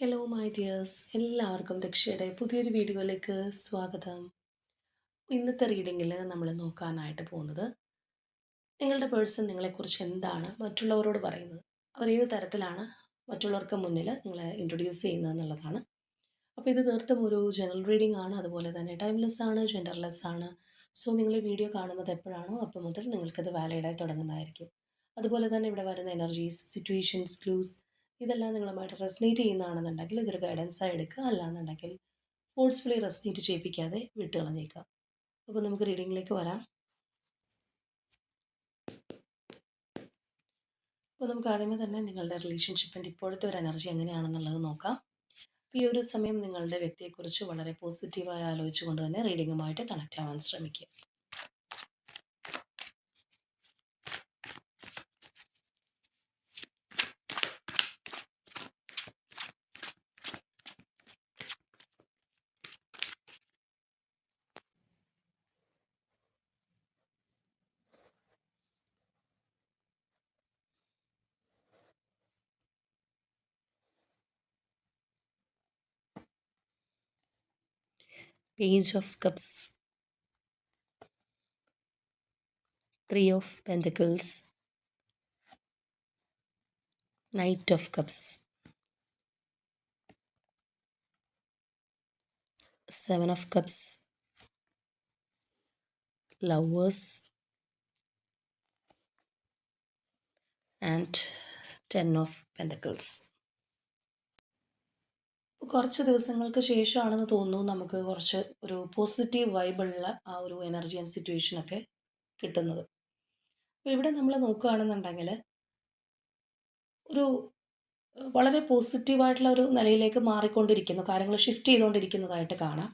Hello my dears എല്ലാവർക്കും ദക്ഷയുടെ പുതിയൊരു വീഡിയോയിലേക്ക് സ്വാഗതം. ഇന്നത്തെ റീഡിങ്ങിൽ നമ്മൾ നോക്കാനായിട്ട് പോകുന്നത് നിങ്ങളുടെ പേഴ്സൺ നിങ്ങളെക്കുറിച്ച് എന്താണ് മറ്റുള്ളവരോട് പറയുന്നത്. അവർ ഏത് തരത്തിലാണ് മറ്റുള്ളവർക്ക് മുന്നിൽ നിങ്ങളെ ഇൻട്രൊഡ്യൂസ് ചെയ്യുന്നത് എന്നുള്ളതാണ്. അപ്പോൾ ഇത് തീർത്തും ഒരു ജനറൽ റീഡിംഗ് ആണ്. അതുപോലെ തന്നെ ടൈംലെസ് ആണ് ജെൻഡർലെസ് ആണ്. സോ നിങ്ങൾ ഈ വീഡിയോ കാണുന്നത് എപ്പോഴാണോ അപ്പോൾ മുതൽ നിങ്ങൾക്കത് വാലിഡായി തുടങ്ങുന്നതായിരിക്കും. അതുപോലെ തന്നെ ഇവിടെ വരുന്ന എനർജീസ് സിറ്റുവേഷൻസ് ക്ലൂസ് ഇതെല്ലാം നിങ്ങളുമായിട്ട് റെസനേറ്റ് ചെയ്യുന്നതാണെന്നുണ്ടെങ്കിൽ ഇതൊരു ഗൈഡൻസായി എടുക്കുക. അല്ലാന്നുണ്ടെങ്കിൽ ഫോഴ്സ്ഫുള്ളി റെസനേറ്റ് ചെയ്യിപ്പിക്കാതെ വിട്ട് കളഞ്ഞേക്കുക അപ്പോൾ നമുക്ക് റീഡിങ്ങിലേക്ക് വരാം. അപ്പോൾ നമുക്ക് ആദ്യമേ തന്നെ നിങ്ങളുടെ റിലേഷൻഷിപ്പിന്റെ ഇപ്പോഴത്തെ ഒരു എനർജി എങ്ങനെയാണെന്നുള്ളത് നോക്കാം. ഈ ഒരു സമയം നിങ്ങളുടെ വ്യക്തിയെക്കുറിച്ച് വളരെ പോസിറ്റീവായി ആലോചിച്ചുകൊണ്ട് തന്നെ റീഡിങ്ങുമായിട്ട് കണക്റ്റ് ആവാൻ ശ്രമിക്കുക. Page of Cups, Three of Pentacles, Knight of Cups, Seven of Cups, Lovers, and Ten of Pentacles. കുറച്ച് ദിവസങ്ങൾക്ക് ശേഷമാണെന്ന് തോന്നുന്നു നമുക്ക് കുറച്ച് ഒരു പോസിറ്റീവ് വൈബുള്ള ആ ഒരു എനർജി ആൻഡ് സിറ്റുവേഷനൊക്കെ കിട്ടുന്നത്. അപ്പോൾ ഇവിടെ നമ്മൾ നോക്കുകയാണെന്നുണ്ടെങ്കിൽ ഒരു വളരെ പോസിറ്റീവായിട്ടുള്ള ഒരു നിലയിലേക്ക് മാറിക്കൊണ്ടിരിക്കുന്നു. കാര്യങ്ങൾ ഷിഫ്റ്റ് ചെയ്തുകൊണ്ടിരിക്കുന്നതായിട്ട് കാണാം.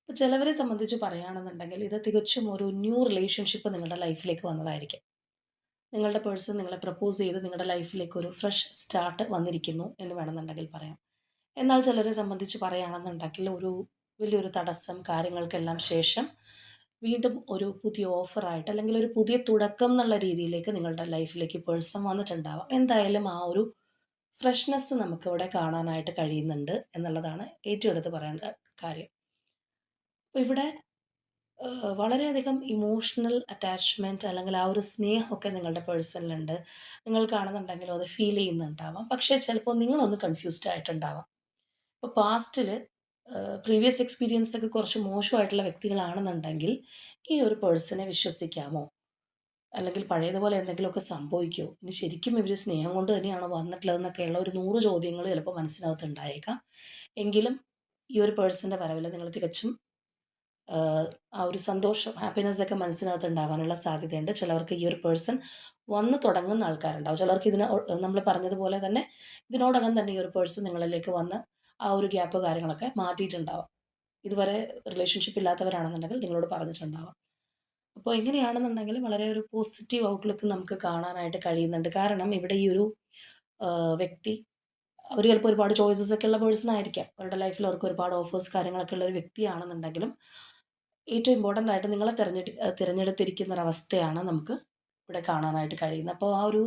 ഇപ്പോൾ ചിലവരെ സംബന്ധിച്ച് പറയുകയാണെന്നുണ്ടെങ്കിൽ ഇത് തികച്ചും ഒരു ന്യൂ റിലേഷൻഷിപ്പ് നിങ്ങളുടെ ലൈഫിലേക്ക് വന്നതായിരിക്കും. നിങ്ങളുടെ പേഴ്സൺ നിങ്ങളെ പ്രപ്പോസ് ചെയ്ത് നിങ്ങളുടെ ലൈഫിലേക്ക് ഒരു ഫ്രഷ് സ്റ്റാർട്ട് വന്നിരിക്കുന്നു എന്ന് വേണമെന്നുണ്ടെങ്കിൽ പറയാം. എന്നാൽ ചിലരെ സംബന്ധിച്ച് പറയുകയാണെന്നുണ്ടെങ്കിൽ ഒരു വലിയൊരു തടസ്സം കാര്യങ്ങൾക്കെല്ലാം ശേഷം വീണ്ടും ഒരു പുതിയ ഓഫറായിട്ട് അല്ലെങ്കിൽ ഒരു പുതിയ തുടക്കം എന്നുള്ള രീതിയിലേക്ക് നിങ്ങളുടെ ലൈഫിലേക്ക് പേഴ്സൺ വന്നിട്ടുണ്ടാവാം. എന്തായാലും ആ ഒരു ഫ്രഷ്നെസ് നമുക്കിവിടെ കാണാനായിട്ട് കഴിയുന്നുണ്ട് എന്നുള്ളതാണ് ഏറ്റവും എടുത്ത് പറയേണ്ട കാര്യം. അപ്പോൾ ഇവിടെ വളരെയധികം ഇമോഷണൽ അറ്റാച്ച്മെന്റ് അല്ലെങ്കിൽ ആ ഒരു സ്നേഹമൊക്കെ നിങ്ങളുടെ പേഴ്സണിലുണ്ട്. നിങ്ങൾ കാണുന്നുണ്ടെങ്കിലും അത് ഫീൽ ചെയ്യുന്നുണ്ടാവാം. പക്ഷേ ചിലപ്പോൾ നിങ്ങളൊന്ന് കൺഫ്യൂസ്ഡ് ആയിട്ടുണ്ടാവാം. ഇപ്പോൾ പാസ്റ്റിൽ പ്രീവിയസ് എക്സ്പീരിയൻസ് ഒക്കെ കുറച്ച് മോശമായിട്ടുള്ള വ്യക്തികളാണെന്നുണ്ടെങ്കിൽ ഈ ഒരു പേഴ്സണെ വിശ്വസിക്കാമോ? അല്ലെങ്കിൽ പഴയതുപോലെ എന്തെങ്കിലുമൊക്കെ സംഭവിക്കുമോ ഇനി ശരിക്കും ഇവർ സ്നേഹം കൊണ്ട് തന്നെയാണോ വന്നിട്ടുള്ളതെന്നൊക്കെയുള്ള ഒരു നൂറ് ചോദ്യങ്ങൾ ചിലപ്പോൾ മനസ്സിനകത്ത് ഉണ്ടായേക്കാം. എങ്കിലും ഈ ഒരു പേഴ്സന്റെ വരവിൽ നിങ്ങൾ തികച്ചും ആ ഒരു സന്തോഷം ഹാപ്പിനെസ് ഒക്കെ മനസ്സിനകത്ത് ഉണ്ടാകാനുള്ള സാധ്യതയുണ്ട്. ചിലവർക്ക് ഈ ഒരു പേഴ്സൺ വന്ന് തുടങ്ങുന്ന ആൾക്കാരുണ്ടാവും. ചിലർക്ക് ഇതിന് നമ്മൾ പറഞ്ഞതുപോലെ തന്നെ ഇതിനോടകം തന്നെ ഈ ഒരു പേഴ്സൺ നിങ്ങളിലേക്ക് വന്ന് ആ ഒരു ഗ്യാപ്പ് കാര്യങ്ങളൊക്കെ മാറ്റിയിട്ടുണ്ടാവാം. ഇതുവരെ റിലേഷൻഷിപ്പ് ഇല്ലാത്തവരാണെന്നുണ്ടെങ്കിൽ നിങ്ങളോട് പറഞ്ഞിട്ടുണ്ടാവാം. അപ്പോൾ എങ്ങനെയാണെന്നുണ്ടെങ്കിൽ വളരെ ഒരു പോസിറ്റീവ് ഔട്ട്ലുക്ക് നമുക്ക് കാണാനായിട്ട് കഴിയുന്നുണ്ട്. കാരണം ഇവിടെ ഈ ഒരു വ്യക്തി അവർ ചിലപ്പോൾ ഒരുപാട് ചോയ്സസ് ഒക്കെ ഉള്ള പേഴ്സൺ ആയിരിക്കാം. അവരുടെ ലൈഫിൽ അവർക്ക് ഒരുപാട് ഓഫേഴ്സ് കാര്യങ്ങളൊക്കെ ഉള്ള ഒരു വ്യക്തിയാണെന്നുണ്ടെങ്കിലും ഏറ്റവും ഇമ്പോർട്ടന്റ് ആയിട്ട് നിങ്ങളെ തിരഞ്ഞെടു തിരഞ്ഞെടുത്തിരിക്കുന്ന ഒരവസ്ഥയാണ് നമുക്ക് ഇവിടെ കാണാനായിട്ട് കഴിയുന്നത്. അപ്പോൾ ആ ഒരു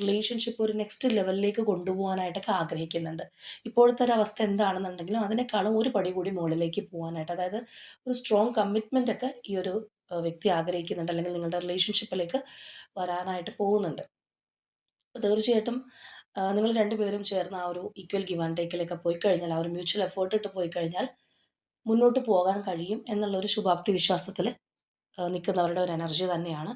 റിലേഷൻഷിപ്പ് ഒരു നെക്സ്റ്റ് ലെവലിലേക്ക് കൊണ്ടുപോകാനായിട്ടൊക്കെ ആഗ്രഹിക്കുന്നുണ്ട്. ഇപ്പോഴത്തെ ഒരു അവസ്ഥ എന്താണെന്നുണ്ടെങ്കിലും അതിനേക്കാളും ഒരു പടി കൂടി മുകളിലേക്ക് പോകാനായിട്ട് അതായത് ഒരു സ്ട്രോങ് കമ്മിറ്റ്മെന്റ് ഒക്കെ ഈ ഒരു വ്യക്തി ആഗ്രഹിക്കുന്നുണ്ട് അല്ലെങ്കിൽ നിങ്ങളുടെ റിലേഷൻഷിപ്പിലേക്ക് വരാനായിട്ട് പോകുന്നുണ്ട്. അപ്പോൾ തീർച്ചയായിട്ടും നിങ്ങൾ രണ്ടുപേരും ചേർന്ന് ആ ഒരു ഈക്വൽ ഗിവ് ആൻഡ് ടേക്കിലൊക്കെ പോയി കഴിഞ്ഞാൽ ആ ഒരു മ്യൂച്വൽ എഫേർട്ട് ഇട്ട് പോയി കഴിഞ്ഞാൽ മുന്നോട്ട് പോകാൻ കഴിയും എന്നുള്ളൊരു ശുഭാപ്തി വിശ്വാസത്തിൽ നിൽക്കുന്നവരുടെ ഒരു എനർജി തന്നെയാണ്.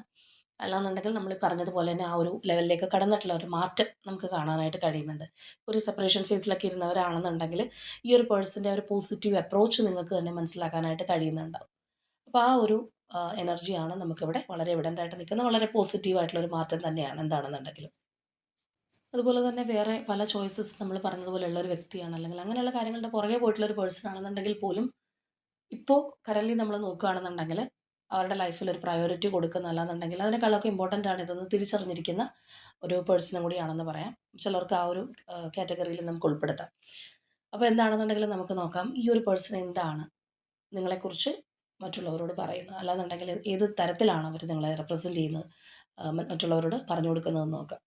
അല്ലാന്നുണ്ടെങ്കിൽ നമ്മൾ പറഞ്ഞതുപോലെ തന്നെ ആ ഒരു ലെവലിലേക്ക് കടന്നിട്ടുള്ള ഒരു മാറ്റം നമുക്ക് കാണാനായിട്ട് കഴിയുന്നുണ്ട്. ഒരു സെപ്പറേഷൻ ഫേസിലൊക്കെ ഇരുന്നവരാണെന്നുണ്ടെങ്കിൽ ഈ ഒരു പേഴ്സന്റെ ഒരു പോസിറ്റീവ് അപ്രോച്ച് നിങ്ങൾക്ക് തന്നെ മനസ്സിലാക്കാനായിട്ട് കഴിയുന്നുണ്ടാവും. അപ്പോൾ ആ ഒരു എനർജിയാണ് നമുക്കിവിടെ വളരെ എവിഡന്റ് ആയിട്ട് നിൽക്കുന്ന വളരെ പോസിറ്റീവായിട്ടുള്ള ഒരു മാറ്റം തന്നെയാണ് എന്താണെന്നുണ്ടെങ്കിലും. അതുപോലെ തന്നെ വേറെ പല ചോയ്സസ് നമ്മൾ പറഞ്ഞതുപോലെയുള്ള ഒരു വ്യക്തിയാണ്. അല്ലെങ്കിൽ അങ്ങനെയുള്ള കാര്യങ്ങളുടെ പുറകെ പോയിട്ടുള്ള ഒരു പേഴ്സൺ ആണെന്നുണ്ടെങ്കിൽ പോലും ഇപ്പോൾ കറൻലി നമ്മൾ നോക്കുകയാണെന്നുണ്ടെങ്കിൽ അവരുടെ ലൈഫിൽ ഒരു പ്രയോറിറ്റി കൊടുക്കുന്നതല്ലാന്നുണ്ടെങ്കിൽ അതിനേക്കാളൊക്കെ ഇമ്പോർട്ടന്റ് ആണ് ഇതെന്ന് തിരിച്ചറിഞ്ഞിരിക്കുന്ന ഒരു പേഴ്സണും കൂടിയാണെന്ന് പറയാം. ചിലർക്ക് ആ ഒരു കാറ്റഗറിയിൽ നമുക്ക് ഉൾപ്പെടുത്താം. അപ്പോൾ എന്താണെന്നുണ്ടെങ്കിൽ നമുക്ക് നോക്കാം ഈ ഒരു പേഴ്സൺ എന്താണ് നിങ്ങളെക്കുറിച്ച് മറ്റുള്ളവരോട് പറയുന്നത്? അല്ലാന്നുണ്ടെങ്കിൽ ഏത് തരത്തിലാണ് അവർ നിങ്ങളെ റെപ്രസെന്റ് ചെയ്യുന്നത്? മറ്റുള്ളവരോട് പറഞ്ഞു കൊടുക്കുന്നതെന്ന് നോക്കാം.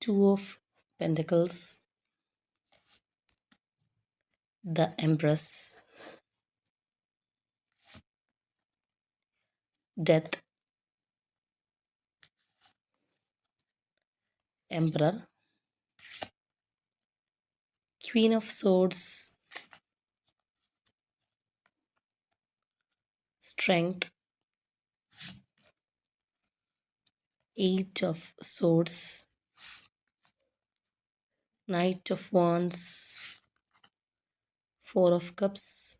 Two of pentacles the empress death emperor queen of swords strength eight of swords knight of wands. Four of cups.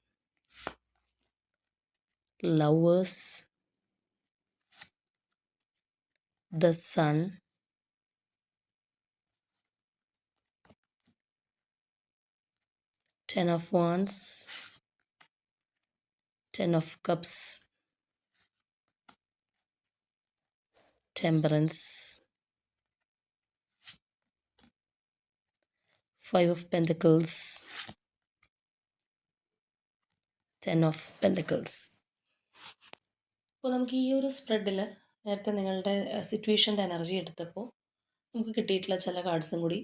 Lovers. The sun. Ten of wands. Ten of cups. Temperance five of pentacles. Ten of pentacles അപ്പോൾ നമുക്ക് ഈ ഒരു സ്പ്രെഡിൽ നേരത്തെ നിങ്ങളുടെ സിറ്റുവേഷന്റെ energy എടുത്തപ്പോൾ നമുക്ക് കിട്ടിയിട്ടുള്ള ചില കാർഡ്സും കൂടി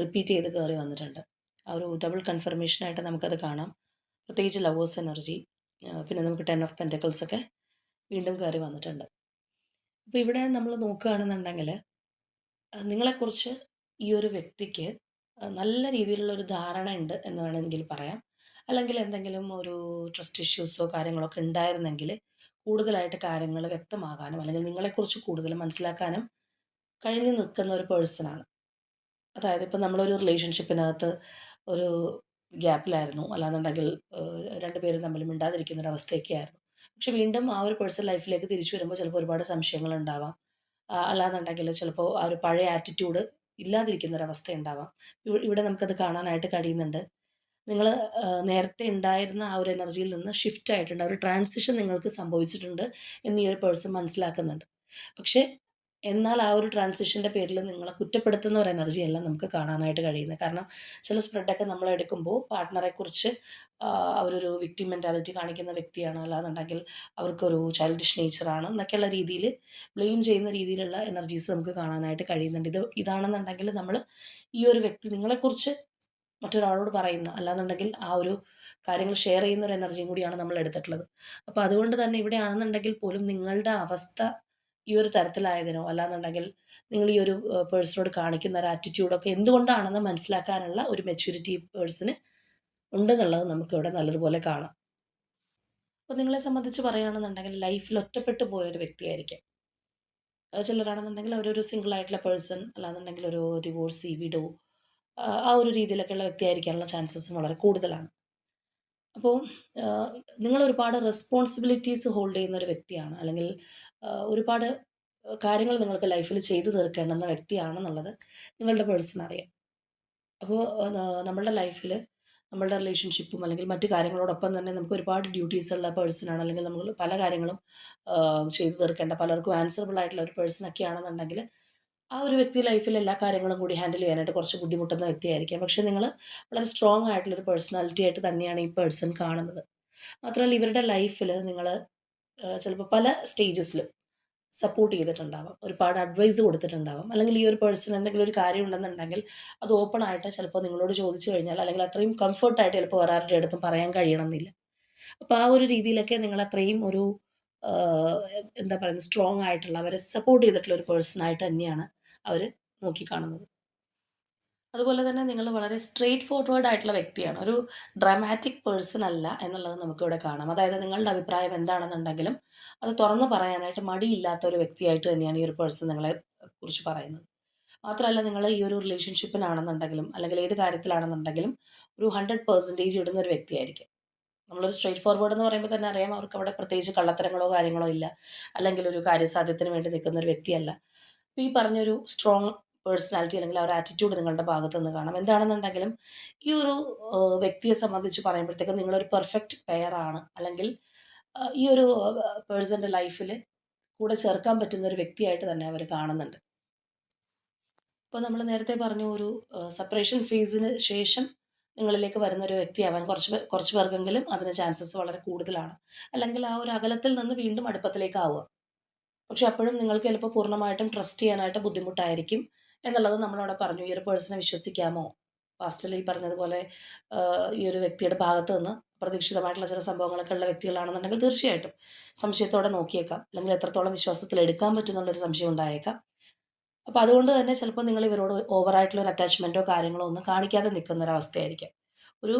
റിപ്പീറ്റ് ചെയ്ത് കയറി വന്നിട്ടുണ്ട്. ആ ഒരു ഡബിൾ കൺഫർമേഷനായിട്ട് നമുക്കത് കാണാം. പ്രത്യേകിച്ച് ലവേഴ്സ് എനർജി പിന്നെ നമുക്ക് ടെൻ ഓഫ് പെന്റക്കിൾസ് ഒക്കെ വീണ്ടും കയറി വന്നിട്ടുണ്ട്. അപ്പോൾ ഇവിടെ നമ്മൾ നോക്കുകയാണെന്നുണ്ടെങ്കിൽ നിങ്ങളെക്കുറിച്ച് ഈ ഒരു വ്യക്തിക്ക് നല്ല രീതിയിലുള്ള ഒരു ധാരണ ഉണ്ട് എന്ന് വേണമെങ്കിൽ പറയാം. അല്ലെങ്കിൽ എന്തെങ്കിലും ഒരു ട്രസ്റ്റ് ഇഷ്യൂസോ കാര്യങ്ങളോ ഒക്കെ ഉണ്ടായിരുന്നെങ്കിൽ കൂടുതലായിട്ട് കാര്യങ്ങൾ വ്യക്തമാകാനും അല്ലെങ്കിൽ നിങ്ങളെക്കുറിച്ച് കൂടുതൽ മനസ്സിലാക്കാനും കഴിഞ്ഞു നിൽക്കുന്ന ഒരു പേഴ്സണാണ് അതായത് ഇപ്പം നമ്മളൊരു റിലേഷൻഷിപ്പിനകത്ത് ഒരു ഗ്യാപ്പിലായിരുന്നു അല്ലാന്നുണ്ടെങ്കിൽ രണ്ടുപേരും തമ്മിൽ മിണ്ടാതിരിക്കുന്ന ഒരു അവസ്ഥയൊക്കെ ആയിരുന്നു പക്ഷെ വീണ്ടും ആ ഒരു പേഴ്സൺ ലൈഫിലേക്ക് തിരിച്ചു വരുമ്പോൾ ചിലപ്പോൾ ഒരുപാട് സംശയങ്ങൾ ഉണ്ടാവാം. അല്ലാന്നുണ്ടെങ്കിൽ ചിലപ്പോൾ ആ ഒരു പഴയ ആറ്റിറ്റ്യൂഡ് ഇല്ലാതിരിക്കുന്ന ഒരു അവസ്ഥ ഉണ്ടാവാം ഇവിടെ നമുക്കത് കാണാനായിട്ട് കഴിയുന്നുണ്ട്. നിങ്ങൾ നേരത്തെ ഉണ്ടായിരുന്ന ആ ഒരു എനർജിയിൽ നിന്ന് ഷിഫ്റ്റ് ആയിട്ടുണ്ട്. ഒരു ട്രാൻസിഷൻ നിങ്ങൾക്ക് സംഭവിച്ചിട്ടുണ്ട് എന്ന് ഈ ഒരു പേഴ്സൺ മനസ്സിലാക്കുന്നുണ്ട്. പക്ഷേ എന്നാൽ ആ ഒരു ട്രാൻസിഷന്റെ പേരിൽ നിങ്ങളെ കുറ്റപ്പെടുത്തുന്ന ഒരു എനർജിയല്ല നമുക്ക് കാണാനായിട്ട് കഴിയുന്നത്. കാരണം ചില സ്പ്രെഡൊക്കെ നമ്മൾ എടുക്കുമ്പോൾ പാർട്ട്ണറെക്കുറിച്ച് അവരൊരു വിക്ടിം മെന്റാലിറ്റി കാണിക്കുന്ന വ്യക്തിയാണ് അല്ലാന്നുണ്ടെങ്കിൽ അവർക്കൊരു ചൈൽഡിഷ് നേച്ചറാണ് എന്നൊക്കെയുള്ള രീതിയിൽ ബ്ലെയിം ചെയ്യുന്ന രീതിയിലുള്ള എനർജീസ് നമുക്ക് കാണാനായിട്ട് കഴിയുന്നുണ്ട്. ഇത് ഇതാണെന്നുണ്ടെങ്കിൽ നമ്മൾ ഈ ഒരു വ്യക്തി നിങ്ങളെക്കുറിച്ച് മറ്റൊരാളോട് പറയുന്ന അല്ലാന്നുണ്ടെങ്കിൽ ആ ഒരു കാര്യങ്ങൾ ഷെയർ ചെയ്യുന്ന ഒരു എനർജിയും കൂടിയാണ് നമ്മൾ എടുത്തിട്ടുള്ളത്. അപ്പോൾ അതുകൊണ്ട് തന്നെ ഇവിടെയാണെന്നുണ്ടെങ്കിൽ പോലും നിങ്ങളുടെ അവസ്ഥ ഈ ഒരു തരത്തിലായതിനോ അല്ലാന്നുണ്ടെങ്കിൽ നിങ്ങൾ ഈ ഒരു പേഴ്സണോട് കാണിക്കുന്ന ഒരു ആറ്റിറ്റ്യൂഡൊക്കെ എന്തുകൊണ്ടാണെന്ന് മനസ്സിലാക്കാനുള്ള ഒരു മെച്യൂരിറ്റി പേഴ്സണ് ഉണ്ടെന്നുള്ളത് നമുക്കിവിടെ നല്ലതുപോലെ കാണാം. അപ്പോൾ നിങ്ങളെ സംബന്ധിച്ച് പറയുകയാണെന്നുണ്ടെങ്കിൽ ലൈഫിൽ ഒറ്റപ്പെട്ടു പോയ ഒരു വ്യക്തിയായിരിക്കും. അത് ചിലരാണെന്നുണ്ടെങ്കിൽ അവരൊരു സിംഗിൾ ആയിട്ടുള്ള പേഴ്സൺ അല്ലാന്നുണ്ടെങ്കിൽ ഒരു ഡിവോഴ്സി വിഡോ ആ ഒരു രീതിയിലൊക്കെയുള്ള വ്യക്തിയായിരിക്കാനുള്ള ചാൻസസും വളരെ കൂടുതലാണ്. അപ്പോൾ നിങ്ങൾ ഒരുപാട് റെസ്പോൺസിബിലിറ്റീസ് ഹോൾഡ് ചെയ്യുന്ന ഒരു വ്യക്തിയാണ്. അല്ലെങ്കിൽ ഒരുപാട് കാര്യങ്ങൾ നിങ്ങൾക്ക് ലൈഫിൽ ചെയ്തു തീർക്കേണ്ടുന്ന വ്യക്തിയാണെന്നുള്ളത് നിങ്ങളുടെ പേഴ്സൺ അറിയാം. അപ്പോൾ നമ്മളുടെ ലൈഫിൽ നമ്മളുടെ റിലേഷൻഷിപ്പും അല്ലെങ്കിൽ മറ്റു കാര്യങ്ങളോടൊപ്പം തന്നെ നമുക്ക് ഒരുപാട് ഡ്യൂട്ടീസ് ഉള്ള പേഴ്സണാണ് അല്ലെങ്കിൽ നമ്മൾ പല കാര്യങ്ങളും ചെയ്തു തീർക്കേണ്ട പലർക്കും ആൻസറബിൾ ആയിട്ടുള്ള ഒരു പേഴ്സൺ ഒക്കെ ആണെന്നുണ്ടെങ്കിൽ ആ ഒരു വ്യക്തി ലൈഫിൽ എല്ലാ കാര്യങ്ങളും കൂടി ഹാൻഡിൽ ചെയ്യാനായിട്ട് കുറച്ച് ബുദ്ധിമുട്ടുന്ന വ്യക്തിയായിരിക്കാം. പക്ഷേ നിങ്ങൾ വളരെ സ്ട്രോങ് ആയിട്ടുള്ളൊരു പേഴ്സണാലിറ്റി ആയിട്ട് തന്നെയാണ് ഈ പേഴ്സൺ കാണുന്നത്. മാത്രമല്ല ഇവരുടെ ലൈഫിൽ നിങ്ങൾ ചിലപ്പോൾ പല സ്റ്റേജസിലും സപ്പോർട്ട് ചെയ്തിട്ടുണ്ടാവാം. ഒരുപാട് അഡ്വൈസ് കൊടുത്തിട്ടുണ്ടാവാം. അല്ലെങ്കിൽ ഈ ഒരു പേഴ്സൺ എന്തെങ്കിലും ഒരു കാര്യം ഉണ്ടെന്നുണ്ടെങ്കിൽ അത് ഓപ്പൺ ആയിട്ട് ചിലപ്പോൾ നിങ്ങളോട് ചോദിച്ചു കഴിഞ്ഞാൽ അല്ലെങ്കിൽ അത്രയും കംഫർട്ടായിട്ട് ചിലപ്പോൾ വേറെ ആരുടെ അടുത്തും പറയാൻ കഴിയണമെന്നില്ല. അപ്പോൾ ആ ഒരു രീതിയിലൊക്കെ നിങ്ങൾ അത്രയും ഒരു എന്താ പറയുന്നത് സ്ട്രോങ് ആയിട്ടുള്ള അവരെ സപ്പോർട്ട് ചെയ്തിട്ടുള്ള ഒരു പേഴ്സണായിട്ട് തന്നെയാണ് അവർ നോക്കിക്കാണുന്നത്. അതുപോലെ തന്നെ നിങ്ങൾ വളരെ സ്ട്രെയിറ്റ് ഫോർവേഡ് ആയിട്ടുള്ള വ്യക്തിയാണ്. ഒരു ഡ്രാമാറ്റിക് പേഴ്സൺ അല്ല എന്നുള്ളത് നമുക്കിവിടെ കാണാം. അതായത് നിങ്ങളുടെ അഭിപ്രായം എന്താണെന്നുണ്ടെങ്കിലും അത് തുറന്ന് പറയാനായിട്ട് മടിയില്ലാത്ത ഒരു വ്യക്തിയായിട്ട് തന്നെയാണ് ഈ ഒരു പേഴ്സൺ നിങ്ങളെ കുറിച്ച് പറയുന്നത്. മാത്രമല്ല നിങ്ങൾ ഈ ഒരു റിലേഷൻഷിപ്പിനാണെന്നുണ്ടെങ്കിലും അല്ലെങ്കിൽ ഏത് കാര്യത്തിലാണെന്നുണ്ടെങ്കിലും ഒരു ഹൺഡ്രഡ് പെർസെന്റേജ് ഇടുന്ന ഒരു വ്യക്തിയായിരിക്കും. നമ്മളൊരു സ്ട്രെയിറ്റ് ഫോർവേഡ് എന്ന് പറയുമ്പോൾ തന്നെ അറിയാം അവർക്ക് അവിടെ പ്രത്യേകിച്ച് കള്ളത്തരങ്ങളോ കാര്യങ്ങളോ ഇല്ല. അല്ലെങ്കിൽ ഒരു കാര്യസാധ്യത്തിന് വേണ്ടി നിൽക്കുന്ന ഒരു വ്യക്തിയല്ല. അപ്പോൾ ഈ പറഞ്ഞൊരു സ്ട്രോങ് പേഴ്സണാലിറ്റി അല്ലെങ്കിൽ ആ ഒരു ആറ്റിറ്റ്യൂഡ് നിങ്ങളുടെ ഭാഗത്ത് നിന്ന് കാണാം. എന്താണെന്നുണ്ടെങ്കിലും ഈ ഒരു വ്യക്തിയെ സംബന്ധിച്ച് പറയുമ്പോഴത്തേക്കും നിങ്ങളൊരു പെർഫെക്റ്റ് പെയറാണ് അല്ലെങ്കിൽ ഈ ഒരു പേഴ്സന്റെ ലൈഫിൽ കൂടെ ചേർക്കാൻ പറ്റുന്ന ഒരു വ്യക്തിയായിട്ട് തന്നെ അവർ കാണുന്നുണ്ട്. ഇപ്പോൾ നമ്മൾ നേരത്തെ പറഞ്ഞു ഒരു സെപ്പറേഷൻ ഫേസിന് ശേഷം നിങ്ങളിലേക്ക് വരുന്ന ഒരു വ്യക്തിയാവാൻ കുറച്ച് കുറച്ച് പേർക്കെങ്കിലും അതിന് ചാൻസസ് വളരെ കൂടുതലാണ്. അല്ലെങ്കിൽ ആ ഒരു അകലത്തിൽ നിന്ന് വീണ്ടും അടുപ്പത്തിലേക്ക് ആവുക. പക്ഷെ അപ്പോഴും നിങ്ങൾക്ക് ചിലപ്പോൾ പൂർണമായിട്ടും ട്രസ്റ്റ് ചെയ്യാനായിട്ട് ബുദ്ധിമുട്ടായിരിക്കും. എന്നുള്ളത് നമ്മളവിടെ പറഞ്ഞു. ഈ ഒരു പേഴ്സണെ വിശ്വസിക്കാമോ? പാസ്റ്റിൽ ഈ പറഞ്ഞതുപോലെ ഈ ഒരു വ്യക്തിയുടെ ഭാഗത്ത് നിന്ന് പ്രതീക്ഷിതമായിട്ടുള്ള ചില സംഭവങ്ങളൊക്കെ ഉള്ള വ്യക്തികളാണെന്നുണ്ടെങ്കിൽ തീർച്ചയായിട്ടും സംശയത്തോടെ നോക്കിയേക്കാം. അല്ലെങ്കിൽ എത്രത്തോളം വിശ്വാസത്തിൽ എടുക്കാൻ പറ്റുന്നുള്ളൊരു സംശയം ഉണ്ടായേക്കാം. അപ്പോൾ അതുകൊണ്ട് തന്നെ ചിലപ്പോൾ നിങ്ങൾ ഇവരോട് ഓവറായിട്ടുള്ള ഒരു അറ്റാച്ച്മെന്റോ കാര്യങ്ങളോ ഒന്നും കാണിക്കാതെ നിൽക്കുന്ന ഒരവസ്ഥയായിരിക്കാം ഒരു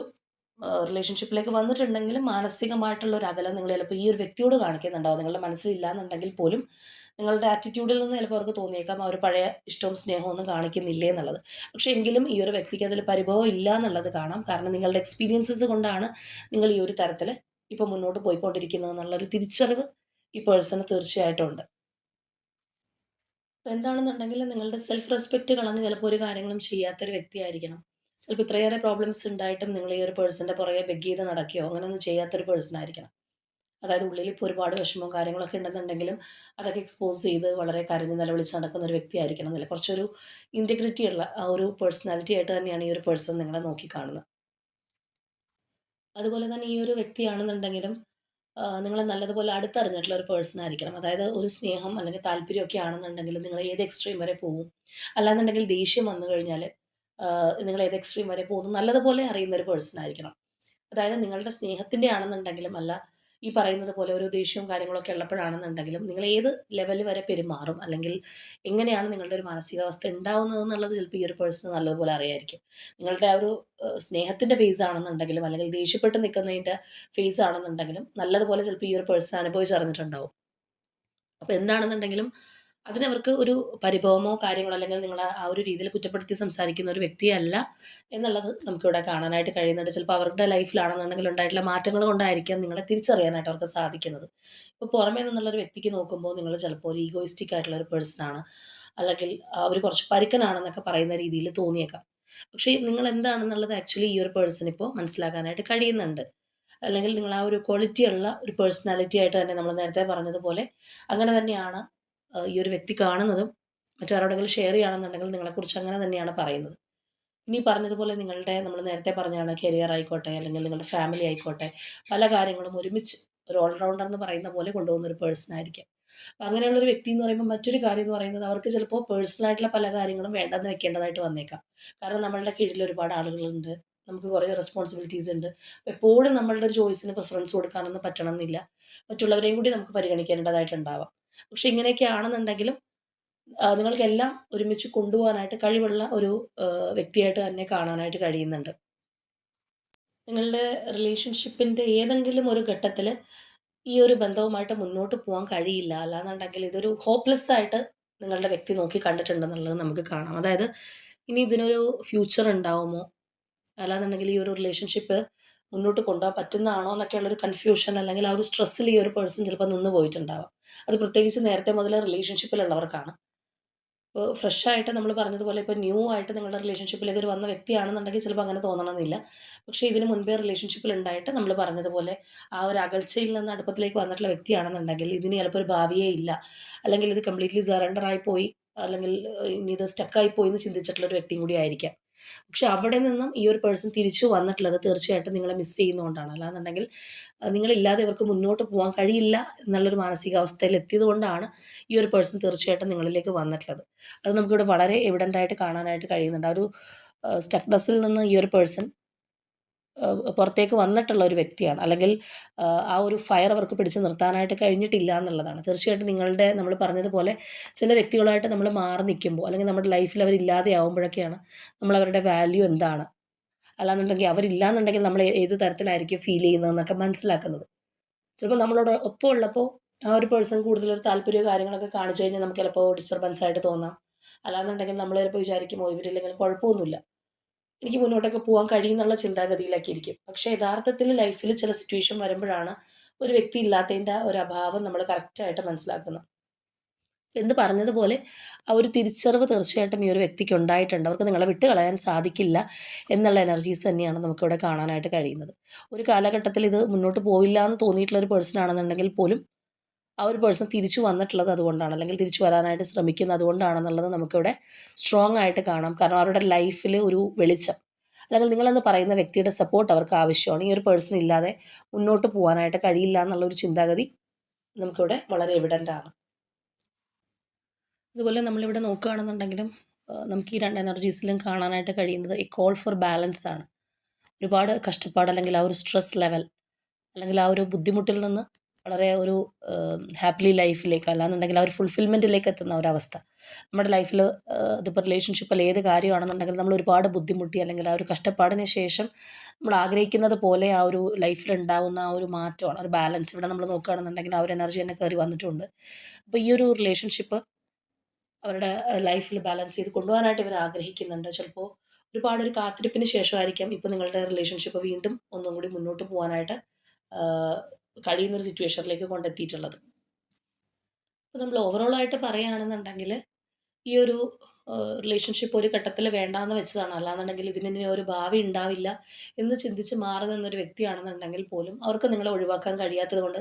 റിലേഷൻഷിപ്പിലേക്ക് വന്നിട്ടുണ്ടെങ്കിലും മാനസികമായിട്ടുള്ള ഒരു അകലം നിങ്ങൾ ചിലപ്പോൾ ഈ ഒരു വ്യക്തിയോട് കാണിക്കുന്നുണ്ടാവും. നിങ്ങളുടെ മനസ്സിലില്ല എന്നുണ്ടെങ്കിൽ പോലും നിങ്ങളുടെ ആറ്റിറ്റ്യൂഡിൽ നിന്ന് ചിലപ്പോൾ അവർക്ക് തോന്നിയേക്കാം അവർ പഴയ ഇഷ്ടവും സ്നേഹവും ഒന്നും കാണിക്കുന്നില്ലേ എന്നുള്ളത്. പക്ഷേ എങ്കിലും ഈ ഒരു വ്യക്തിക്ക് അതിൽ പരിഭവം ഇല്ല എന്നുള്ളത് കാണാം. കാരണം നിങ്ങളുടെ എക്സ്പീരിയൻസസ് കൊണ്ടാണ് നിങ്ങൾ ഈ ഒരു തരത്തിൽ ഇപ്പോൾ മുന്നോട്ട് പോയിക്കൊണ്ടിരിക്കുന്നത് എന്നുള്ളൊരു തിരിച്ചറിവ് ഈ പേഴ്സണ് തീർച്ചയായിട്ടും ഉണ്ട്. അപ്പോൾ എന്താണെന്നുണ്ടെങ്കിൽ നിങ്ങളുടെ സെൽഫ് റെസ്പെക്റ്റ് കളഞ്ഞ് ചിലപ്പോൾ ഒരു കാര്യങ്ങളും ചെയ്യാത്തൊരു വ്യക്തിയായിരിക്കണം. ചിലപ്പോൾ ഇത്രയേറെ പ്രോബ്ലംസ് ഉണ്ടായിട്ടും നിങ്ങൾ ഈ ഒരു പേഴ്സന്റെ പുറകെ ബെഗ് ചെയ്ത് നടക്കുകയോ അങ്ങനെയൊന്നും ചെയ്യാത്തൊരു പേഴ്സൺ ആയിരിക്കണം. അതായത് ഉള്ളിൽ ഇപ്പോൾ ഒരുപാട് വിഷമവും കാര്യങ്ങളൊക്കെ ഉണ്ടെന്നുണ്ടെങ്കിലും അതൊക്കെ എക്സ്പോസ് ചെയ്ത് വളരെ കരഞ്ഞ് നിലവിളിച്ച് നടക്കുന്ന ഒരു വ്യക്തി ആയിരിക്കണം എന്നില്ല? കുറച്ചൊരു ഇന്റഗ്രിറ്റി ഉള്ള ആ ഒരു പേഴ്സണാലിറ്റി ആയിട്ട് തന്നെയാണ് ഈ ഒരു പേഴ്സൺ നിങ്ങളെ നോക്കിക്കാണുന്നത് അതുപോലെ തന്നെ ഈ ഒരു വ്യക്തിയാണെന്നുണ്ടെങ്കിലും നിങ്ങളെ നല്ലതുപോലെ അടുത്തറിഞ്ഞിട്ടുള്ള ഒരു പേഴ്സൺ ആയിരിക്കണം. അതായത് ഒരു സ്നേഹം അല്ലെങ്കിൽ താല്പര്യമൊക്കെ ആണെന്നുണ്ടെങ്കിലും നിങ്ങൾ ഏത് എക്സ്ട്രീം വരെ പോകും. അല്ലാന്നുണ്ടെങ്കിൽ ദേഷ്യം വന്നു കഴിഞ്ഞാൽ നിങ്ങൾ ഏത് എക്സ്ട്രീം വരെ പോകുന്നു. നല്ലതുപോലെ അറിയുന്ന ഒരു പേഴ്സൺ ആയിരിക്കണം. അതായത് നിങ്ങളുടെ സ്നേഹത്തിന്റെ ആണെന്നുണ്ടെങ്കിലും അല്ല ഈ പറയുന്നത് പോലെ ഒരു ദേഷ്യവും കാര്യങ്ങളൊക്കെ ഉള്ളപ്പോഴാണെന്നുണ്ടെങ്കിലും നിങ്ങൾ ഏത് ലെവൽ വരെ പെരുമാറും? അല്ലെങ്കിൽ എങ്ങനെയാണ് നിങ്ങളുടെ ഒരു മാനസികാവസ്ഥ ഉണ്ടാവുന്നത് എന്നുള്ളത് ചിലപ്പോൾ ഈ ഒരു പേഴ്സൺ നല്ലതുപോലെ അറിയായിരിക്കും. നിങ്ങളുടെ ആ ഒരു സ്നേഹത്തിന്റെ ഫേസ് ആണെന്നുണ്ടെങ്കിലും അല്ലെങ്കിൽ ദേഷ്യപ്പെട്ട് നിൽക്കുന്നതിന്റെ ഫേസ് ആണെന്നുണ്ടെങ്കിലും നല്ലതുപോലെ ചിലപ്പോൾ ഈ ഒരു പേഴ്സൺ അനുഭവിച്ചറിഞ്ഞിട്ടുണ്ടാവും. അപ്പോൾ എന്താണെന്നുണ്ടെങ്കിലും അതിനവർക്ക് ഒരു പരിഭവമോ കാര്യങ്ങളോ അല്ലെങ്കിൽ നിങ്ങൾ ആ ഒരു രീതിയിൽ കുറ്റപ്പെടുത്തി സംസാരിക്കുന്ന ഒരു വ്യക്തിയല്ല എന്നുള്ളത് നമുക്കിവിടെ കാണാനായിട്ട് കഴിയുന്നുണ്ട്. ചിലപ്പോൾ അവരുടെ ലൈഫിലാണെന്നുണ്ടെങ്കിൽ ഉണ്ടായിട്ടുള്ള മാറ്റങ്ങൾ കൊണ്ടായിരിക്കാം നിങ്ങളെ തിരിച്ചറിയാനായിട്ട് അവർക്ക് സാധിക്കുന്നത്. ഇപ്പോൾ പുറമേ നിന്നുള്ളൊരു വ്യക്തിക്ക് നോക്കുമ്പോൾ നിങ്ങൾ ചിലപ്പോൾ ഒരു ഈഗോയിസ്റ്റിക് ആയിട്ടുള്ള ഒരു പേഴ്സണാണ് അല്ലെങ്കിൽ അവർ കുറച്ച് പരുക്കനാണെന്നൊക്കെ പറയുന്ന രീതിയിൽ തോന്നിയേക്കാം. പക്ഷേ നിങ്ങൾ എന്താണെന്നുള്ളത് ആക്ച്വലി ഈ ഒരു പേഴ്സൺ ഇപ്പോൾ മനസ്സിലാക്കാനായിട്ട് കഴിയുന്നുണ്ട്. അല്ലെങ്കിൽ നിങ്ങൾ ആ ഒരു ക്വാളിറ്റി ഉള്ള ഒരു പേഴ്സണാലിറ്റി ആയിട്ട് തന്നെ നമ്മൾ നേരത്തെ പറഞ്ഞതുപോലെ അങ്ങനെ തന്നെയാണ് ഈ ഒരു വ്യക്തി കാണുന്നതും മറ്റാരോടെങ്കിലും ഷെയർ ചെയ്യുകയാണെന്നുണ്ടെങ്കിൽ നിങ്ങളെക്കുറിച്ച് അങ്ങനെ തന്നെയാണ് പറയുന്നത്. ഇനി പറഞ്ഞതുപോലെ നിങ്ങളുടെ നമ്മൾ നേരത്തെ പറഞ്ഞാണ് കരിയർ ആയിക്കോട്ടെ അല്ലെങ്കിൽ നിങ്ങളുടെ ഫാമിലി ആയിക്കോട്ടെ പല കാര്യങ്ങളും ഒരുമിച്ച് ഒരു ഓൾറൗണ്ടർ എന്ന് പറയുന്ന പോലെ കൊണ്ടുപോകുന്ന ഒരു പേഴ്സൺ ആയിരിക്കാം. അപ്പം അങ്ങനെയുള്ളൊരു വ്യക്തി എന്ന് പറയുമ്പോൾ മറ്റൊരു കാര്യം എന്ന് പറയുന്നത് അവർക്ക് ചിലപ്പോൾ പേഴ്സണലായിട്ടുള്ള പല കാര്യങ്ങളും വേണ്ടെന്ന് വെക്കേണ്ടതായിട്ട് വന്നേക്കാം. കാരണം നമ്മളുടെ കീഴിൽ ഒരുപാട് ആളുകളുണ്ട് നമുക്ക് കുറേ റെസ്പോൺസിബിലിറ്റീസ് ഉണ്ട്. എപ്പോഴും നമ്മളുടെ ഒരു ചോയ്സിന് പ്രിഫറൻസ് കൊടുക്കാനൊന്നും പറ്റണമെന്നില്ല. മറ്റുള്ളവരെയും കൂടി നമുക്ക് പരിഗണിക്കേണ്ടതായിട്ടുണ്ടാവാം പക്ഷെ ഇങ്ങനെയൊക്കെ ആണെന്നുണ്ടെങ്കിലും നിങ്ങൾക്കെല്ലാം ഒരുമിച്ച് കൊണ്ടുപോകാനായിട്ട് കഴിവുള്ള ഒരു വ്യക്തിയായിട്ട് തന്നെ കാണാനായിട്ട് കഴിയുന്നുണ്ട്. നിങ്ങളുടെ റിലേഷൻഷിപ്പിന്റെ ഏതെങ്കിലും ഒരു ഘട്ടത്തിൽ ഈ ഒരു ബന്ധവുമായിട്ട് മുന്നോട്ട് പോകാൻ കഴിയില്ല. അല്ലാന്നുണ്ടെങ്കിൽ ഇതൊരു ഹോപ്പ്ലെസ് ആയിട്ട് നിങ്ങളുടെ വ്യക്തി നോക്കി കണ്ടിട്ടുണ്ടെന്നുള്ളത് നമുക്ക് കാണാം. അതായത് ഇനി ഇതിനൊരു ഫ്യൂച്ചർ ഉണ്ടാവുമോ? അല്ലാന്നുണ്ടെങ്കിൽ ഈ ഒരു റിലേഷൻഷിപ്പ് മുന്നോട്ട് കൊണ്ടുപോകാൻ പറ്റുന്നതാണോ എന്നൊക്കെയുള്ളൊരു കൺഫ്യൂഷൻ അല്ലെങ്കിൽ ആ ഒരു സ്ട്രെസ്സിൽ ഈ ഒരു പേഴ്സൺ ചിലപ്പോൾ നിന്ന് പോയിട്ടുണ്ടാവാം. അത് പ്രത്യേകിച്ച് നേരത്തെ മുതലേ റിലേഷൻഷിപ്പിലുള്ളവർക്കാണ് ഇപ്പോൾ ഫ്രഷ് ആയിട്ട് നമ്മൾ പറഞ്ഞതുപോലെ ഇപ്പോൾ ന്യൂ ആയിട്ട് നിങ്ങളുടെ റിലേഷൻഷിപ്പിലേക്ക് ഒരു വന്ന വ്യക്തിയാണെന്നുണ്ടെങ്കിൽ ചിലപ്പോൾ അങ്ങനെ തോന്നണമെന്നില്ല. പക്ഷേ ഇതിന് മുൻപേ റിലേഷൻഷിപ്പിൽ ഉണ്ടായിട്ട് നമ്മൾ പറഞ്ഞതുപോലെ ആ ഒരു അകൽച്ചയിൽ നിന്ന് അടുപ്പത്തിലേക്ക് വന്നിട്ടുള്ള വ്യക്തിയാണെന്നുണ്ടെങ്കിൽ ഇതിന് ചിലപ്പോൾ ഒരു ഭാവിയേ ഇല്ല. അല്ലെങ്കിൽ ഇത് കംപ്ലീറ്റ്ലി സറണ്ടർ പോയി അല്ലെങ്കിൽ ഇനി ഇത് സ്റ്റക്കായി പോയി എന്ന് ചിന്തിച്ചിട്ടുള്ള ഒരു വ്യക്തിയും കൂടി ആയിരിക്കാം. പക്ഷെ അവിടെ നിന്നും ഈ ഒരു പേഴ്സൺ തിരിച്ചു വന്നിട്ടുള്ളത് തീർച്ചയായിട്ടും നിങ്ങളെ മിസ് ചെയ്യുന്നതുകൊണ്ടാണ് അല്ലാന്നുണ്ടെങ്കിൽ നിങ്ങളില്ലാതെ ഇവർക്ക് മുന്നോട്ട് പോകാൻ കഴിയില്ല എന്നുള്ളൊരു മാനസികാവസ്ഥയിൽ എത്തിയത് കൊണ്ടാണ് ഈ ഒരു പേഴ്സൺ തീർച്ചയായിട്ടും നിങ്ങളിലേക്ക് വന്നിട്ടുള്ളത്. അത് നമുക്കിവിടെ വളരെ എവിഡന്റായിട്ട് കാണാനായിട്ട് കഴിയുന്നുണ്ട്. ആ ഒരു സ്റ്റക്നെസ്സിൽ നിന്ന് ഈ ഒരു പേഴ്സൺ പുറത്തേക്ക് വന്നിട്ടുള്ള ഒരു വ്യക്തിയാണ്. അല്ലെങ്കിൽ ആ ഒരു ഫയർ അവർക്ക് പിടിച്ച് നിർത്താനായിട്ട് കഴിഞ്ഞിട്ടില്ല എന്നുള്ളതാണ്. തീർച്ചയായിട്ടും നിങ്ങളുടെ നമ്മൾ പറഞ്ഞതുപോലെ ചില വ്യക്തികളായിട്ട് നമ്മൾ മാറി നിൽക്കുമ്പോൾ അല്ലെങ്കിൽ നമ്മുടെ ലൈഫിൽ അവരില്ലാതെ ആവുമ്പോഴൊക്കെയാണ് നമ്മൾ അവരുടെ വാല്യൂ എന്താണ്. അല്ലാന്നുണ്ടെങ്കിൽ അവരില്ലാന്നുണ്ടെങ്കിൽ നമ്മൾ ഏത് തരത്തിലായിരിക്കും ഫീൽ ചെയ്യുന്നതെന്നൊക്കെ മനസ്സിലാക്കുന്നത്. ചിലപ്പോൾ നമ്മളോട് ഒപ്പം ഉള്ളപ്പോൾ ആ ഒരു പേഴ്സൺ കൂടുതലൊരു താല്പര്യമോ കാര്യങ്ങളൊക്കെ കാണിച്ചു കഴിഞ്ഞാൽ നമുക്ക് ചിലപ്പോൾ ഡിസ്റ്റർബൻസ് ആയിട്ട് തോന്നാം. അല്ലാന്നുണ്ടെങ്കിൽ നമ്മൾ ചിലപ്പോൾ വിചാരിക്കുമോ ഇവരില്ലെങ്കിൽ കുഴപ്പമൊന്നുമില്ല. എനിക്ക് മുന്നോട്ടൊക്കെ പോകാൻ കഴിയുന്നുള്ള ചിന്താഗതിയിലൊക്കെ ഇരിക്കും പക്ഷേ യഥാർത്ഥത്തിൽ ലൈഫിൽ ചില സിറ്റുവേഷൻ വരുമ്പോഴാണ് ഒരു വ്യക്തി ഇല്ലാത്തതിന്റെ ഒരു അഭാവം നമ്മൾ കറക്റ്റായിട്ട് മനസ്സിലാക്കുന്നത്. എന്ന് പറഞ്ഞതുപോലെ ആ ഒരു തിരിച്ചറിവ് തീർച്ചയായിട്ടും ഈ ഒരു വ്യക്തിക്ക് ഉണ്ടായിട്ടുണ്ട്. അവർക്ക് നിങ്ങളെ വിട്ട് കളയാൻ സാധിക്കില്ല എന്നുള്ള എനർജീസ് തന്നെയാണ് നമുക്കിവിടെ കാണാനായിട്ട് കഴിയുന്നത്. ഒരു കാലഘട്ടത്തിൽ ഇത് മുന്നോട്ട് പോയില്ല എന്ന് തോന്നിയിട്ടുള്ള ഒരു പേഴ്സൺ ആണെന്നുണ്ടെങ്കിൽ പോലും ആ ഒരു പേഴ്സൺ തിരിച്ചു വന്നിട്ടുള്ളത് അതുകൊണ്ടാണ്. അല്ലെങ്കിൽ തിരിച്ചു വരാനായിട്ട് ശ്രമിക്കുന്നത് അതുകൊണ്ടാണെന്നുള്ളത് നമുക്കിവിടെ സ്ട്രോങ് ആയിട്ട് കാണാം. കാരണം അവരുടെ ലൈഫിൽ ഒരു വെളിച്ചം. അല്ലെങ്കിൽ നിങ്ങളെന്ന് പറയുന്ന വ്യക്തിയുടെ സപ്പോർട്ട് അവർക്ക് ആവശ്യമാണ്. ഈ ഒരു പേഴ്സൺ ഇല്ലാതെ മുന്നോട്ട് പോകാനായിട്ട് കഴിയില്ല എന്നുള്ള ഒരു ചിന്താഗതി നമുക്കിവിടെ വളരെ എവിഡന്റ് ആണ്. അതുപോലെ നമ്മളിവിടെ നോക്കുകയാണെന്നുണ്ടെങ്കിലും നമുക്ക് ഈ രണ്ട് എനർജീസിലും കാണാനായിട്ട് കഴിയുന്നത് ഈ കോൾ ഫോർ ബാലൻസ് ആണ്. ഒരുപാട് കഷ്ടപ്പാട് അല്ലെങ്കിൽ ആ ഒരു സ്ട്രെസ് ലെവൽ അല്ലെങ്കിൽ ആ ഒരു ബുദ്ധിമുട്ടിൽ നിന്ന് വളരെ ഒരു ഹാപ്പിലി ലൈഫിലേക്ക് അല്ലാന്നുണ്ടെങ്കിൽ ആ ഒരു ഫുൾഫിൽമെന്റിലേക്ക് എത്തുന്ന ഒരവസ്ഥ. നമ്മുടെ ലൈഫിൽ ഇതിപ്പോൾ റിലേഷൻഷിപ്പിൽ ഏത് കാര്യമാണെന്നുണ്ടെങ്കിൽ നമ്മൾ ഒരുപാട് ബുദ്ധിമുട്ടി അല്ലെങ്കിൽ ആ ഒരു കഷ്ടപ്പാടിന് ശേഷം നമ്മൾ ആഗ്രഹിക്കുന്നത് പോലെ ആ ഒരു ലൈഫിൽ ഉണ്ടാവുന്ന ആ ഒരു മാറ്റമാണ് ഒരു ബാലൻസ് ഇവിടെ നമ്മൾ നോക്കുകയാണെന്നുണ്ടെങ്കിൽ ആ ഒരു എനർജി തന്നെ കയറി വന്നിട്ടുണ്ട്. അപ്പോൾ ഈ ഒരു റിലേഷൻഷിപ്പ് അവരുടെ ലൈഫിൽ ബാലൻസ് ചെയ്ത് കൊണ്ടുപോകാനായിട്ട് ഇവർ ആഗ്രഹിക്കുന്നുണ്ട്. ചിലപ്പോൾ ഒരുപാട് ഒരു കാത്തിരിപ്പിന് ശേഷമായിരിക്കാം ഇപ്പോൾ നിങ്ങളുടെ റിലേഷൻഷിപ്പ് വീണ്ടും ഒന്നും കൂടി മുന്നോട്ട് പോകാനായിട്ട് കഴിയുന്ന ഒരു സിറ്റുവേഷനിലേക്ക് കൊണ്ടെത്തിയിട്ടുള്ളത്. അപ്പോൾ നമ്മൾ ഓവറോൾ ആയിട്ട് പറയുകയാണെന്നുണ്ടെങ്കിൽ ഈ ഒരു റിലേഷൻഷിപ്പ് ഒരു ഘട്ടത്തിൽ വേണ്ടാന്ന് വെച്ചതാണ്. അല്ലാന്നുണ്ടെങ്കിൽ ഇതിന് ഒരു ഭാവി ഉണ്ടാവില്ല എന്ന് ചിന്തിച്ച് മാറി നിന്നൊരു വ്യക്തിയാണെന്നുണ്ടെങ്കിൽ പോലും അവർക്ക് നിങ്ങളെ ഒഴിവാക്കാൻ കഴിയാത്തത് കൊണ്ട്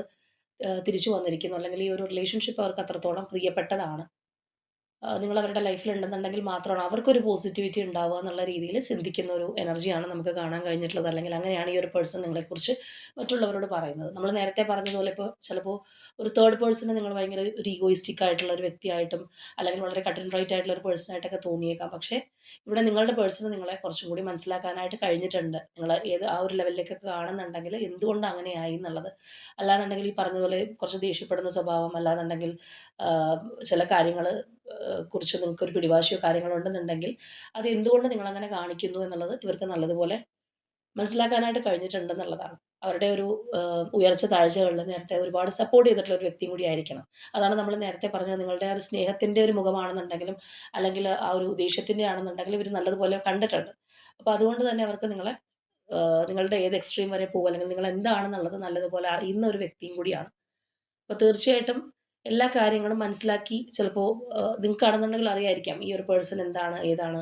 തിരിച്ചു വന്നിരിക്കുന്നു. അല്ലെങ്കിൽ ഈ ഒരു റിലേഷൻഷിപ്പ് അവർക്ക് അത്രത്തോളം പ്രിയപ്പെട്ടതാണ്. നിങ്ങൾ അവരുടെ ലൈഫിൽ ഉണ്ടെന്നുണ്ടെങ്കിൽ മാത്രമാണ് അവർക്കൊരു പോസിറ്റിവിറ്റി ഉണ്ടാവുക എന്നുള്ള രീതിയിൽ ചിന്തിക്കുന്ന ഒരു എനർജിയാണ് നമുക്ക് കാണാൻ കഴിഞ്ഞിട്ടുള്ളത്. അല്ലെങ്കിൽ അങ്ങനെയാണ് ഈ ഒരു പേഴ്സൺ നിങ്ങളെക്കുറിച്ച് മറ്റുള്ളവരോട് പറയുന്നത്. നമ്മൾ നേരത്തെ പറഞ്ഞതുപോലെ ഇപ്പോൾ ചിലപ്പോൾ ഒരു തേർഡ് പേഴ്സണെ നിങ്ങൾ ഭയങ്കര ഒരു ഈഗോയിസ്റ്റിക് ആയിട്ടുള്ള ഒരു വ്യക്തിയായിട്ടും അല്ലെങ്കിൽ വളരെ കട്ടൻ റൈറ്റ് ആയിട്ടുള്ള ഒരു പേഴ്സണായിട്ടൊക്കെ തോന്നിയേക്കാം. പക്ഷേ ഇവിടെ നിങ്ങളുടെ പേഴ്സണൽ നിങ്ങളെ കുറച്ചും കൂടി മനസ്സിലാക്കാനായിട്ട് കഴിഞ്ഞിട്ടുണ്ട്. നിങ്ങൾ ഏത് ആ ഒരു ലെവലിലേക്കൊക്കെ കാണുന്നുണ്ടെങ്കിൽ എന്തുകൊണ്ട് അങ്ങനെയായി എന്നുള്ളത്. അല്ലാന്നുണ്ടെങ്കിൽ ഈ പറഞ്ഞതുപോലെ കുറച്ച് ദേഷ്യപ്പെടുന്ന സ്വഭാവം അല്ലാന്നുണ്ടെങ്കിൽ ചില കാര്യങ്ങൾ കുറിച്ച് നിങ്ങൾക്കൊരു പിടിവാശിയോ കാര്യങ്ങളോ ഉണ്ടെന്നുണ്ടെങ്കിൽ അത് എന്തുകൊണ്ട് നിങ്ങളങ്ങനെ കാണിക്കുന്നു എന്നുള്ളത് ഇവർക്ക് നല്ലതുപോലെ മനസ്സിലാക്കാനായിട്ട് കഴിഞ്ഞിട്ടുണ്ടെന്നുള്ളതാണ്. അവരുടെ ഒരു ഉയർച്ച താഴ്ചകളിൽ നേരത്തെ ഒരുപാട് സപ്പോർട്ട് ചെയ്തിട്ടുള്ള ഒരു വ്യക്തിയും കൂടി ആയിരിക്കണം. അതാണ് നമ്മൾ നേരത്തെ പറഞ്ഞത്. നിങ്ങളുടെ ഒരു സ്നേഹത്തിന്റെ ഒരു മുഖമാണെന്നുണ്ടെങ്കിലും അല്ലെങ്കിൽ ആ ഒരു ദേഷ്യത്തിന്റെ ആണെന്നുണ്ടെങ്കിലും ഇവർ നല്ലതുപോലെ കണ്ടിട്ടുണ്ട്. അപ്പോൾ അതുകൊണ്ട് തന്നെ അവർക്ക് നിങ്ങളെ നിങ്ങളുടെ ഏത് എക്സ്ട്രീം വരെ പോകും അല്ലെങ്കിൽ നിങ്ങൾ എന്താണെന്നുള്ളത് നല്ലതുപോലെ അറിയുന്ന ഒരു വ്യക്തിയും കൂടിയാണ്. അപ്പോൾ തീർച്ചയായിട്ടും എല്ലാ കാര്യങ്ങളും മനസ്സിലാക്കി ചിലപ്പോൾ നിങ്ങൾക്കാണെന്നുണ്ടെങ്കിൽ അറിയായിരിക്കാം ഈ ഒരു പേഴ്സൺ എന്താണ് ഏതാണ്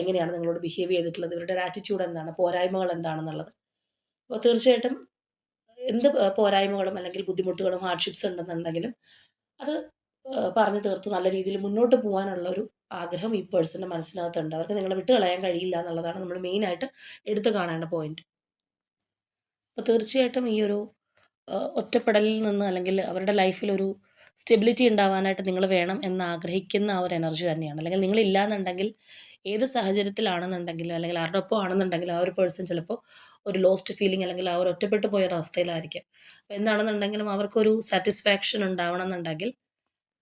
എങ്ങനെയാണ് നിങ്ങളോട് ബിഹേവ് ചെയ്തിട്ടുള്ളത് ഇവരുടെ ഒരു ആറ്റിറ്റ്യൂഡ് എന്താണ് പോരായ്മകൾ എന്താണെന്നുള്ളത്. അപ്പോൾ തീർച്ചയായിട്ടും എന്ത് പോരായ്മകളും അല്ലെങ്കിൽ ബുദ്ധിമുട്ടുകളും ഹാർഡ്ഷിപ്സ് ഉണ്ടെന്നുണ്ടെങ്കിലും അത് പറഞ്ഞു തീർത്ത് നല്ല രീതിയിൽ മുന്നോട്ട് പോകാനുള്ള ഒരു ആഗ്രഹം ഈ പേഴ്സന്റെ മനസ്സിനകത്തുണ്ട്. അവർക്ക് നിങ്ങളെ വിട്ട് കളയാൻ കഴിയില്ല എന്നുള്ളതാണ് നമ്മൾ മെയിനായിട്ട് എടുത്തു കാണേണ്ട പോയിന്റ് അപ്പോൾ തീർച്ചയായിട്ടും ഈ ഒരു ഒറ്റപ്പെടലിൽ നിന്ന് അല്ലെങ്കിൽ അവരുടെ ലൈഫിലൊരു സ്റ്റെബിലിറ്റി ഉണ്ടാവാനായിട്ട് നിങ്ങൾ വേണം എന്ന് ആഗ്രഹിക്കുന്ന ആ ഒരു എനർജി തന്നെയാണ്. അല്ലെങ്കിൽ നിങ്ങളില്ല എന്നുണ്ടെങ്കിൽ ഏത് സാഹചര്യത്തിലാണെന്നുണ്ടെങ്കിലും അല്ലെങ്കിൽ ആരുടെ ഒപ്പം ആണെന്നുണ്ടെങ്കിലും ആ ഒരു പേഴ്സൺ ചിലപ്പോൾ ഒരു ലോസ്റ്റ് ഫീലിംഗ് അല്ലെങ്കിൽ ഒരു ഒറ്റപ്പെട്ടു പോയ ഒരു അപ്പോൾ എന്താണെന്നുണ്ടെങ്കിലും അവർക്കൊരു സാറ്റിസ്ഫാക്ഷൻ ഉണ്ടാവണം എന്നുണ്ടെങ്കിൽ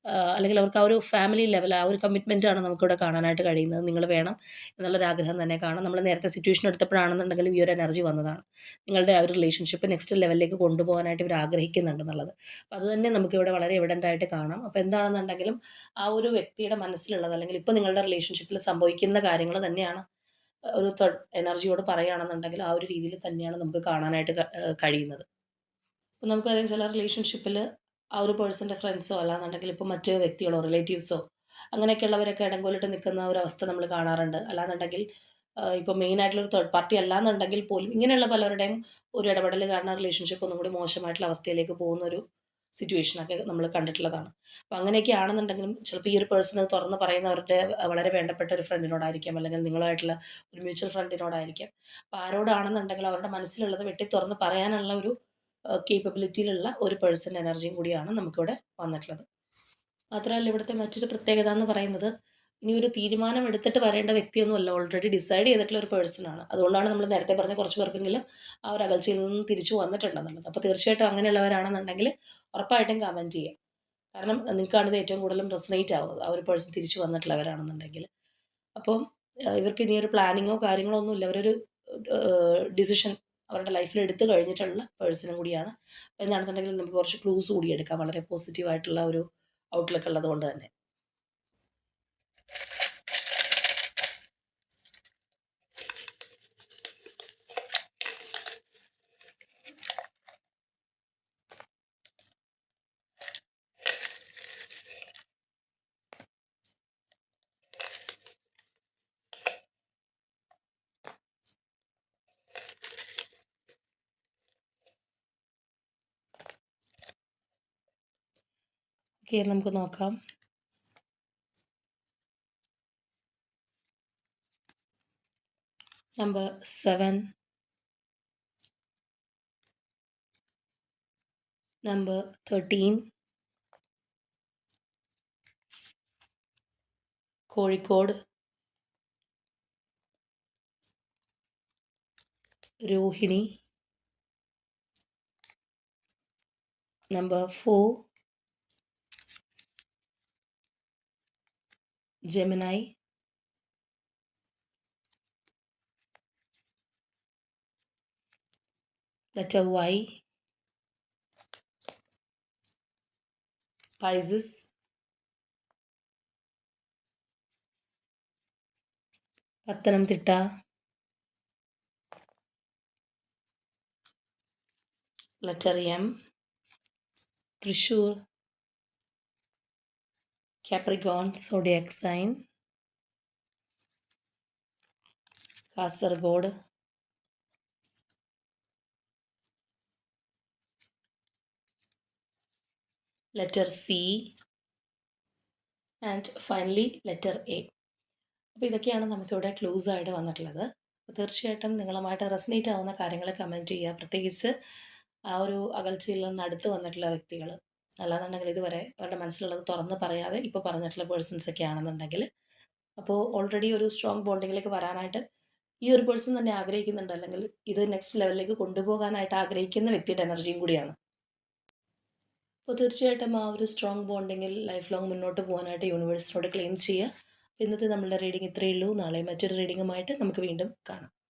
അല്ലെങ്കിൽ അവർക്ക് ആ ഒരു ഫാമിലി ലെവൽ ആ ഒരു കമ്മിറ്റ്മെന്റ് ആണ് നമുക്കിവിടെ കാണാനായിട്ട് കഴിയുന്നത്. നിങ്ങൾ വേണം എന്നുള്ളൊരു ആഗ്രഹം തന്നെ കാണാം നമ്മൾ നേരത്തെ സിറ്റുവേഷൻ എടുത്തപ്പോഴാണെന്നുണ്ടെങ്കിൽ ഈ ഒരു എനർജി വന്നതാണ്. നിങ്ങളുടെ ആ ഒരു റിലേഷൻഷിപ്പ് നെക്സ്റ്റ് ലെവലിലേക്ക് കൊണ്ടുപോകാനായിട്ട് ഇവർ ആഗ്രഹിക്കുന്നുണ്ടെന്നുള്ളത് അപ്പോൾ അത് തന്നെ നമുക്കിവിടെ വളരെ എവിഡന്റ് ആയിട്ട് കാണാം. അപ്പോൾ എന്താണെന്നുണ്ടെങ്കിലും ആ ഒരു വ്യക്തിയുടെ മനസ്സിലുള്ളത് അല്ലെങ്കിൽ ഇപ്പോൾ നിങ്ങളുടെ റിലേഷൻഷിപ്പിൽ സംഭവിക്കുന്ന കാര്യങ്ങൾ തന്നെയാണ് ഒരു എനർജിയോട് പറയുകയാണെന്നുണ്ടെങ്കിൽ ആ ഒരു രീതിയിൽ തന്നെയാണ് നമുക്ക് കാണാനായിട്ട് കഴിയുന്നത്. അപ്പോൾ നമുക്കറിയാം ചില റിലേഷൻഷിപ്പിൽ ആ ഒരു പേഴ്സന്റെ ഫ്രണ്ട്സോ അല്ലാന്നുണ്ടെങ്കിൽ ഇപ്പോൾ മറ്റു വ്യക്തികളോ റിലേറ്റീവ്സോ അങ്ങനെയൊക്കെയുള്ളവരൊക്കെ ഇടങ്കോലിട്ട് നിൽക്കുന്ന ഒരു അവസ്ഥ നമ്മൾ കാണാറുണ്ട്. അല്ലാന്നുണ്ടെങ്കിൽ ഇപ്പോൾ ഒരു തേർഡ് പാർട്ടി അല്ലാന്നുണ്ടെങ്കിൽ പോലും ഇങ്ങനെയുള്ള പലരുടെയും ഒരു ഇടപെടൽ കാരണം റിലേഷൻഷിപ്പ് ഒന്നും കൂടി മോശമായിട്ടുള്ള അവസ്ഥയിലേക്ക് പോകുന്ന ഒരു സിറ്റുവേഷനൊക്കെ നമ്മൾ കണ്ടിട്ടുള്ളതാണ്. അപ്പോൾ അങ്ങനെയൊക്കെ ആണെന്നുണ്ടെങ്കിലും ചിലപ്പോൾ ഈ ഒരു പേഴ്സൺ തുറന്ന് പറയുന്നവരുടെ വളരെ വേണ്ടപ്പെട്ട ഒരു ഫ്രണ്ടിനോടായിരിക്കാം അല്ലെങ്കിൽ നിങ്ങളായിട്ടുള്ള ഒരു മ്യൂച്വൽ ഫ്രണ്ടിനോടായിരിക്കാം അപ്പോൾ ആരോടാണെന്നുണ്ടെങ്കിൽ അവരുടെ മനസ്സിലുള്ളത് വെട്ടി തുറന്ന് പറയാനുള്ള ഒരു കേപ്പബിലിറ്റിയിലുള്ള ഒരു പേഴ്സൺ എനർജിയും കൂടിയാണ് നമുക്കിവിടെ വന്നിട്ടുള്ളത്. മാത്രമല്ല ഇവിടുത്തെ മറ്റൊരു പ്രത്യേകത എന്ന് പറയുന്നത് ഇനി ഒരു തീരുമാനം എടുത്തിട്ട് വരേണ്ട വ്യക്തിയൊന്നുമല്ല. ഓൾറെഡി ഡിസൈഡ് ചെയ്തിട്ടുള്ള ഒരു പേഴ്സൺ ആണ്. അതുകൊണ്ടാണ് നമ്മൾ നേരത്തെ പറഞ്ഞ കുറച്ച് പേർക്കെങ്കിലും ആ ഒരു അകൽച്ചയിൽ നിന്ന് തിരിച്ചു വന്നിട്ടുണ്ടെന്നുള്ളത്. അപ്പോൾ തീർച്ചയായിട്ടും അങ്ങനെയുള്ളവരാണെന്നുണ്ടെങ്കിൽ ഉറപ്പായിട്ടും കമന്റ് ചെയ്യുക കാരണം നിങ്ങൾക്കാണ് ഇത് ഏറ്റവും കൂടുതലും റെസനേറ്റ് ആവുന്നത്. ആ ഒരു പേഴ്സൺ തിരിച്ചു വന്നിട്ടുള്ളവരാണെന്നുണ്ടെങ്കിൽ. അപ്പം ഇവർക്ക് ഇനി ഒരു പ്ലാനിങ്ങോ കാര്യങ്ങളോ ഒന്നുമില്ല. അവരൊരു ഡിസിഷൻ അവരുടെ ലൈഫിൽ എടുത്തു കഴിഞ്ഞിട്ടുള്ള പേഴ്സണും കൂടിയാണ്. അപ്പോൾ എന്താണെന്നുണ്ടെങ്കിൽ നമുക്ക് കുറച്ച് ക്ലൂസ് കൂടി എടുക്കാം. വളരെ പോസിറ്റീവായിട്ടുള്ള ഒരു ഔട്ട്ലുക്ക് ഉള്ളത് കൊണ്ട് തന്നെ. ഓക്കെ നമുക്ക് നോക്കാം. Number seven. Number thirteen. Kozhikode. Rohini. Number four. Gemini letter Y Pisces Pathanamthitta letter M Thrissur Capricorn zodiac sign Kasaragod letter C and finally letter A അപ്പോൾ ഇതൊക്കെയാണ് നമുക്കിവിടെ ക്ലൂസ് ആയിട്ട് വന്നിട്ടുള്ളത്. അപ്പോൾ തീർച്ചയായിട്ടും നിങ്ങളുമായിട്ട് റെസനേറ്റ് ആവുന്ന കാര്യങ്ങൾ കമന്റ് ചെയ്യുക. പ്രത്യേകിച്ച് ആ ഒരു അകൽച്ചയിൽ നിന്ന് അടുത്ത് വന്നിട്ടുള്ള വ്യക്തികൾ അല്ലാന്നുണ്ടെങ്കിൽ ഇതുവരെ അവരുടെ മനസ്സിലുള്ളത് തുറന്ന് പറയാതെ ഇപ്പോൾ പറഞ്ഞിട്ടുള്ള പേഴ്സൺസ് ഒക്കെ ആണെന്നുണ്ടെങ്കിൽ അപ്പോൾ ഓൾറെഡി ഒരു സ്ട്രോങ് ബോണ്ടിങ്ങിലേക്ക് വരാനായിട്ട് ഈ ഒരു പേഴ്സൺ തന്നെ ആഗ്രഹിക്കുന്നുണ്ട്. അല്ലെങ്കിൽ ഇത് നെക്സ്റ്റ് ലെവലിലേക്ക് കൊണ്ടുപോകാനായിട്ട് ആഗ്രഹിക്കുന്ന വ്യക്തിയുടെ എനർജിയും കൂടിയാണ്. അപ്പോൾ തീർച്ചയായിട്ടും ആ ഒരു സ്ട്രോങ് ബോണ്ടിങ്ങിൽ ലൈഫ് ലോങ് മുന്നോട്ട് പോകാനായിട്ട് യൂണിവേഴ്സിനോട് ക്ലെയിം ചെയ്യുക. ഇന്നത്തെ നമ്മളുടെ റീഡിംഗ് ഇത്രയേ ഉള്ളൂ. നാളെ മറ്റൊരു റീഡിങ്ങുമായിട്ട് നമുക്ക് വീണ്ടും കാണാം.